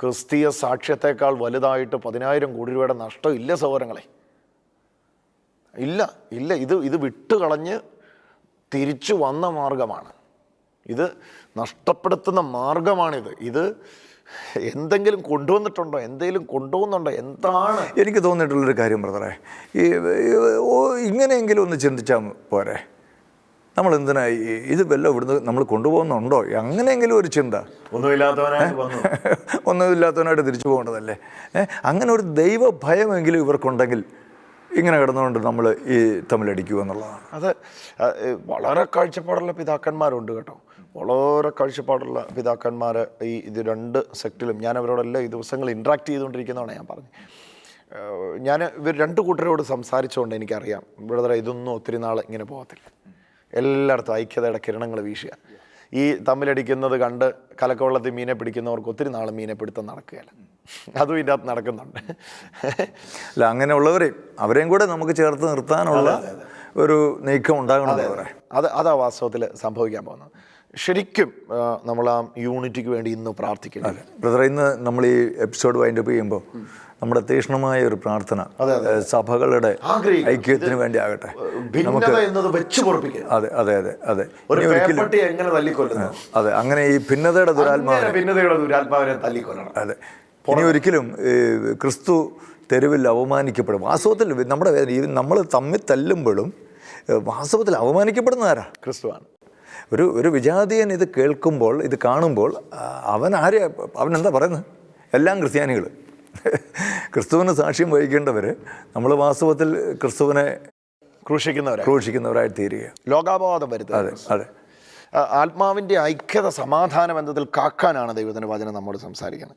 ക്രിസ്തീയ സാക്ഷ്യത്തെക്കാൾ വലുതായിട്ട് പതിനായിരം കോടി രൂപയുടെ നഷ്ടം ഇല്ല സഹോദരങ്ങളെ. ഇല്ല ഇല്ല. ഇത് ഇത് വിട്ടുകളഞ്ഞ് തിരിച്ചു വന്ന മാർഗമാണ്. ഇത് നഷ്ടപ്പെടുത്തുന്ന മാർഗമാണിത്. ഇത് എന്തെങ്കിലും കൊണ്ടുവന്നിട്ടുണ്ടോ? എന്തെങ്കിലും കൊണ്ടുപോകുന്നുണ്ടോ? എന്താണ്? എനിക്ക് തോന്നിയിട്ടുള്ളൊരു കാര്യം ബ്രദറെ. ഈ ഇങ്ങനെയെങ്കിലും ഒന്ന് ചിന്തിച്ചാൽ പോരെ. നമ്മൾ എന്തിനാ ഈ ഇത് വല്ല ഇവിടുന്ന് നമ്മൾ കൊണ്ടുപോകുന്നുണ്ടോ? അങ്ങനെയെങ്കിലും ഒരു ചിന്ത. ഒന്നുമില്ലാത്തവനായിട്ട് ഒന്നുമില്ലാത്തവനായിട്ട് തിരിച്ചു പോകേണ്ടതല്ലേ? അങ്ങനെ ഒരു ദൈവ ഭയമെങ്കിലും ഇവർക്കുണ്ടെങ്കിൽ ഇങ്ങനെ കിടന്നുകൊണ്ട് നമ്മൾ ഈ തമ്മിലടിക്കുക എന്നുള്ളതാണ് അത് വളരെ കാഴ്ചപ്പാടുള്ള പിതാക്കന്മാരുണ്ട് കേട്ടോ. വളരെ കാഴ്ചപ്പാടുള്ള പിതാക്കന്മാർ ഈ ഇത് രണ്ട് സെക്റ്റിലും ഞാൻ അവരോടെല്ലാം ഈ ദിവസങ്ങൾ ഇൻട്രാക്ട് ചെയ്തുകൊണ്ടിരിക്കുന്നതാണ് ഞാൻ പറഞ്ഞു ഞാൻ ഇവർ രണ്ട് കൂട്ടരോട് സംസാരിച്ചുകൊണ്ട് എനിക്കറിയാം. ബ്രദറെ ഇതൊന്നും ഒത്തിരി നാൾ ഇങ്ങനെ പോകത്തില്ല. എല്ലായിടത്തും ഐക്യതയുടെ കിരണങ്ങൾ വീശുക. ഈ തമ്മിലടിക്കുന്നത് കണ്ട് കലക്കവെള്ളത്തിൽ മീനെ പിടിക്കുന്നവർക്ക് ഒത്തിരി നാൾ മീനെ പിടുത്തം നടക്കുകയല്ല. അതും ഇതിന്റെ അകത്ത് നടക്കുന്നുണ്ട്. അല്ല അങ്ങനെയുള്ളവരെയും അവരെയും കൂടെ നമുക്ക് ചേർത്ത് നിർത്താനുള്ള ഒരു നീക്കം ഉണ്ടാകണം അത് അതാ. വാസ്തവത്തിൽ സംഭവിക്കാൻ പോകുന്നത്. ശരിക്കും നമ്മൾ ആ യൂണിറ്റിക്ക് വേണ്ടി ഇന്ന് പ്രാർത്ഥിക്കണം ബ്രദർ ഇന്ന് നമ്മൾ ഈ എപ്പിസോഡ് വൈൻഡപ്പ് ചെയ്യുമ്പോൾ നമ്മുടെ തീക്ഷ്ണമായ ഒരു പ്രാർത്ഥന സഭകളുടെ ഐക്യത്തിന് വേണ്ടി ആകട്ടെ. പൊറപ്പിക്കുക. അതെ അതെ അതെ അതെ. അതെ അങ്ങനെ ഈ ഭിന്നതയുടെ ഭിന്നതയുടെ ദുരാത്മാവിനെ തല്ലിക്കൊല്ലണം. അതെ. ഇനി ഒരിക്കലും ക്രിസ്തു തെരുവിൽ അവമാനിക്കപ്പെടും. വാസ്തവത്തിൽ നമ്മുടെ നമ്മൾ തമ്മിൽ തല്ലുമ്പോഴും വാസ്തവത്തിൽ അവമാനിക്കപ്പെടുന്നതാരാ? ക്രിസ്തുവാണ്. ഒരു ഒരു വിജാതീയൻ ഇത് കേൾക്കുമ്പോൾ ഇത് കാണുമ്പോൾ അവൻ ആര് അവൻ എന്താ പറയുന്നത്? എല്ലാം ക്രിസ്ത്യാനികൾ ക്രിസ്തുവിന് സാക്ഷ്യം വഹിക്കേണ്ടവർ നമ്മൾ വാസ്തവത്തിൽ ക്രിസ്തുവിനെ ക്രൂഷിക്കുന്നവർ ക്രൂശിക്കുന്നവരായി തീരുക. ലോകാപവാദം വരുത്തുക. അതെ അതെ. ആത്മാവിന്റെ ഐക്യത സമാധാന ബന്ധത്തിൽ കാക്കാനാണ് ദൈവത്തിന്റെ വചനം നമ്മോട് സംസാരിക്കുന്നത്.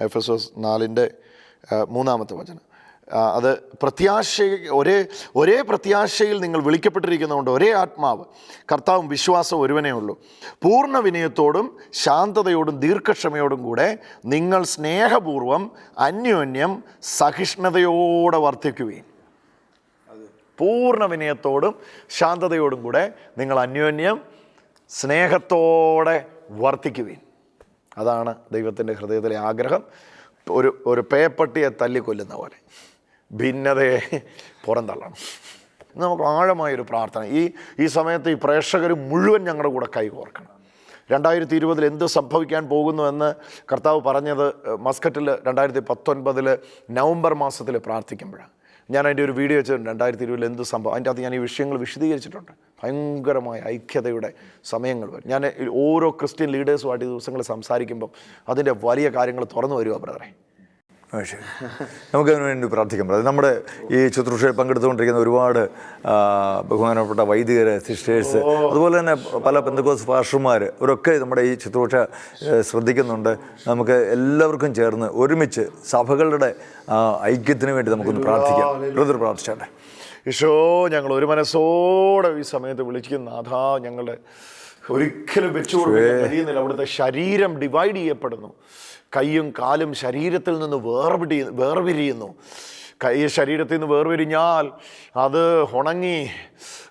എഫ് എസ് എസ് നാലിന്റെ മൂന്നാമത്തെ വചനം. അത് പ്രത്യാശ ഒരേ ഒരേ പ്രത്യാശയിൽ നിങ്ങൾ വിളിക്കപ്പെട്ടിരിക്കുന്നതുകൊണ്ട് ഒരേ ആത്മാവ് കർത്താവും വിശ്വാസവും ഒരുവനേ ഉള്ളൂ. പൂർണ വിനയത്തോടും ശാന്തതയോടും ദീർഘക്ഷമയോടും കൂടെ നിങ്ങൾ സ്നേഹപൂർവം അന്യോന്യം സഹിഷ്ണുതയോടെ വർദ്ധിക്കുകയും പൂർണ വിനയത്തോടും ശാന്തതയോടും കൂടെ നിങ്ങൾ അന്യോന്യം സ്നേഹത്തോടെ വർദ്ധിക്കുകയും അതാണ് ദൈവത്തിന്റെ ഹൃദയത്തിലെ ആഗ്രഹം. ഒരു ഒരു പേപ്പട്ടിയെ തല്ലിക്കൊല്ലുന്ന പോലെ. ഭിന്നതയെ പുറന്തള്ളണം. നമുക്ക് ആഴമായൊരു പ്രാർത്ഥന. ഈ ഈ സമയത്ത് ഈ പ്രേക്ഷകർ മുഴുവൻ ഞങ്ങളുടെ കൂടെ കൈകോർക്കണം രണ്ടായിരത്തി ഇരുപതിൽ എന്ത് സംഭവിക്കാൻ പോകുന്നു എന്ന് കർത്താവ് പറഞ്ഞത് മസ്കറ്റിൽ രണ്ടായിരത്തി പത്തൊൻപതിൽ നവംബർ മാസത്തിൽ പ്രാർത്ഥിക്കുമ്പോഴാണ്. ഞാൻ അതിന്റെ ഒരു വീഡിയോ വെച്ചിട്ടുണ്ട് രണ്ടായിരത്തി ഇരുപതിൽ എന്ത് സംഭവം. അതിന്റെ അകത്ത് ഞാൻ ഈ വിഷയങ്ങൾ വിശദീകരിച്ചിട്ടുണ്ട്. ഭയങ്കരമായ ഐക്യതയുടെ സമയങ്ങൾ വരും. ഞാൻ ഓരോ ക്രിസ്ത്യൻ ലീഡേഴ്സുമായിട്ട് ഈ ദിവസങ്ങൾ സംസാരിക്കുമ്പം അതിന്റെ വലിയ കാര്യങ്ങൾ തുറന്നു വരുമോ ബ്രദറെ. നമുക്ക് അതിനു വേണ്ടി പ്രാർത്ഥിക്കാം. അത് നമ്മുടെ ഈ ശുശ്രൂഷയിൽ പങ്കെടുത്തുകൊണ്ടിരിക്കുന്ന ഒരുപാട് ബഹുമാനപ്പെട്ട വൈദികർ സിസ്റ്റേഴ്സ് അതുപോലെ തന്നെ പല പെന്തക്കോസ് പാഷർമാർ ഇവരൊക്കെ നമ്മുടെ ഈ ശുശ്രൂഷ ശ്രദ്ധിക്കുന്നുണ്ട്. നമുക്ക് എല്ലാവർക്കും ചേർന്ന് ഒരുമിച്ച് സഭകളുടെ ഐക്യത്തിന് വേണ്ടി നമുക്കൊന്ന് പ്രാർത്ഥിക്കാം. ഒരു പ്രാർത്ഥിച്ചാട്ടെ. ഈശോ ഞങ്ങൾ ഒരു മനസ്സോടെ ഈ സമയത്ത് വിളിക്കുന്ന അതാ ഞങ്ങളുടെ ഒരിക്കലും വെച്ചു കൊടുക്കാൻ കഴിയുന്നില്ല അവിടുത്തെ ശരീരം ഡിവൈഡ് ചെയ്യപ്പെടുന്നു. കൈയും കാലും ശരീരത്തിൽ നിന്ന് വേർപിടി വേർപിരിയുന്നു. കൈ ശരീരത്തിൽ നിന്ന് വേർപിരിഞ്ഞാൽ അത് ഉണങ്ങി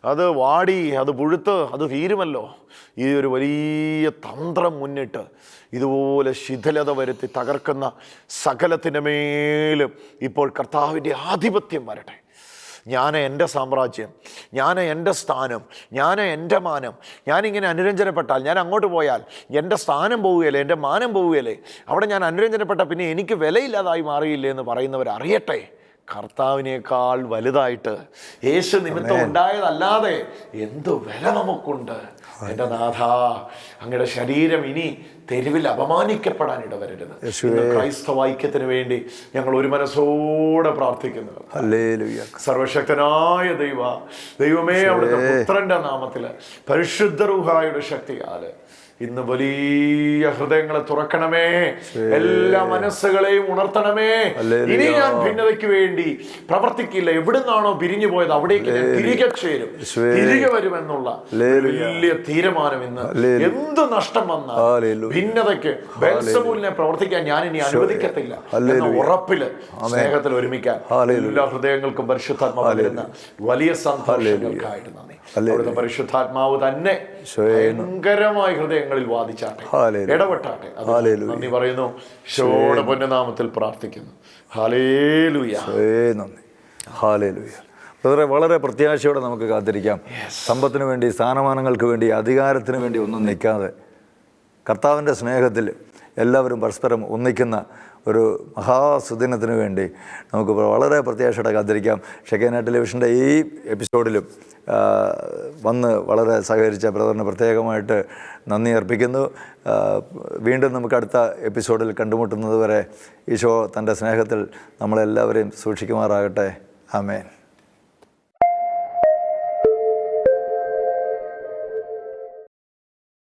അത് വാടി അത് പുഴുത്ത് അത് തീരുമല്ലോ. ഈ ഒരു വലിയ തന്ത്രം മുന്നിട്ട് ഇതുപോലെ ശിഥിലത വരുത്തി തകർക്കുന്ന സകലത്തിന്റെ മേലും ഇപ്പോൾ കർത്താവിന്റെ ആധിപത്യം വരട്ടെ. ഞാൻ എന്റെ സാമ്രാജ്യം ഞാൻ എന്റെ സ്ഥാനം ഞാൻ എന്റെ മാനം. ഞാനിങ്ങനെ അനുരഞ്ജനപ്പെട്ടാൽ ഞാൻ അങ്ങോട്ട് പോയാൽ എന്റെ സ്ഥാനം പോവുകയല്ലേ എന്റെ മാനം പോവുകയല്ലേ? അവിടെ ഞാൻ അനുരഞ്ജനപ്പെട്ട പിന്നെ എനിക്ക് വിലയില്ലാതായി മാറിയില്ലേ എന്ന് പറയുന്നവർ അറിയട്ടെ കർത്താവിനേക്കാൾ വലുതായിട്ട് യേശു നിമിത്തം ഉണ്ടായതല്ലാതെ എന്ത് വില നമുക്കുണ്ട്? എന്റെ നാഥ അങ്ങയുടെ ശരീരം ഇനി തെരുവിൽ അപമാനിക്കപ്പെടാൻ ഇടവരരുത്. ക്രൈസ്തവ ഐക്യത്തിന് വേണ്ടി ഞങ്ങൾ ഒരു മനസ്സോടെ പ്രാർത്ഥിക്കുന്നു. സർവശക്തനായ ദൈവ ദൈവമേ അവിടുത്തെ പുത്രന്റെ നാമത്തിൽ പരിശുദ്ധ റൂഹായുടെ ശക്തിയാൽ ഇന്ന് വലിയ ഹൃദയങ്ങളെ തുറക്കണമേ. എല്ലാ മനസ്സുകളെയും ഉണർത്തണമേ. ഇനി ഞാൻ ഭിന്നതയ്ക്ക് വേണ്ടി പ്രവർത്തിക്കില്ല. എവിടുന്നാണോ പിരിഞ്ഞു പോയത് അവിടേക്ക് ഞാൻ തിരികെ ചേരും. തിരികെ വരുമെന്നുള്ള വലിയ തീരുമാനം ഇന്ന്. എന്ത് നഷ്ടം വന്നാൽ ഭിന്നതയ്ക്ക് ബെൽസബൂലിനെ പ്രവർത്തിക്കാൻ ഞാൻ ഇനി അനുവദിക്കത്തില്ല. എന്ന ഉറപ്പിൽ സ്നേഹത്തിൽ ഒരുമിക്കാൻ എല്ലാ ഹൃദയങ്ങൾക്കും പരിശുദ്ധാത്മാവ് വലിയ സന്തോഷങ്ങൾക്കായിട്ട് നന്ദി അവിടുത്തെ പരിശുദ്ധാത്മാവ് തന്നെ ഭയങ്കരമായി ഹൃദയങ്ങളിൽ വാദിച്ചാട്ടെ. ഇടപെട്ടാട്ടെ. നന്ദി പറയുന്നു. ഷോടെ പൊന്നനാമത്തിൽ പ്രാർത്ഥിക്കുന്നു. ഹാലേലുയ. ഏ നന്ദി. ഹാലേലൂയ. ബ്രദറെ വളരെ പ്രത്യാശയോടെ നമുക്ക് കാത്തിരിക്കാം. സമ്പത്തിന് വേണ്ടി സ്ഥാനമാനങ്ങൾക്ക് വേണ്ടി അധികാരത്തിന് വേണ്ടി ഒന്നും നിൽക്കാതെ കർത്താവിന്റെ സ്നേഹത്തിൽ എല്ലാവരും പരസ്പരം ഒന്നിക്കുന്ന ഒരു മഹാസുദിനത്തിന് വേണ്ടി നമുക്ക് വളരെ പ്രത്യാശയുടെ കാത്തിരിക്കാം. ഷെക്കേന ടെലിവിഷന്റെ ഈ എപ്പിസോഡിലും വന്ന് വളരെ സഹകരിച്ച ബ്രദറിന് പ്രത്യേകമായിട്ട് നന്ദി അർപ്പിക്കുന്നു. വീണ്ടും നമുക്ക് അടുത്ത എപ്പിസോഡിൽ കണ്ടുമുട്ടുന്നത് വരെ ഈശോ തന്റെ സ്നേഹത്തിൽ നമ്മളെല്ലാവരെയും സൂക്ഷിക്കുമാറാകട്ടെ. ആമേൻ.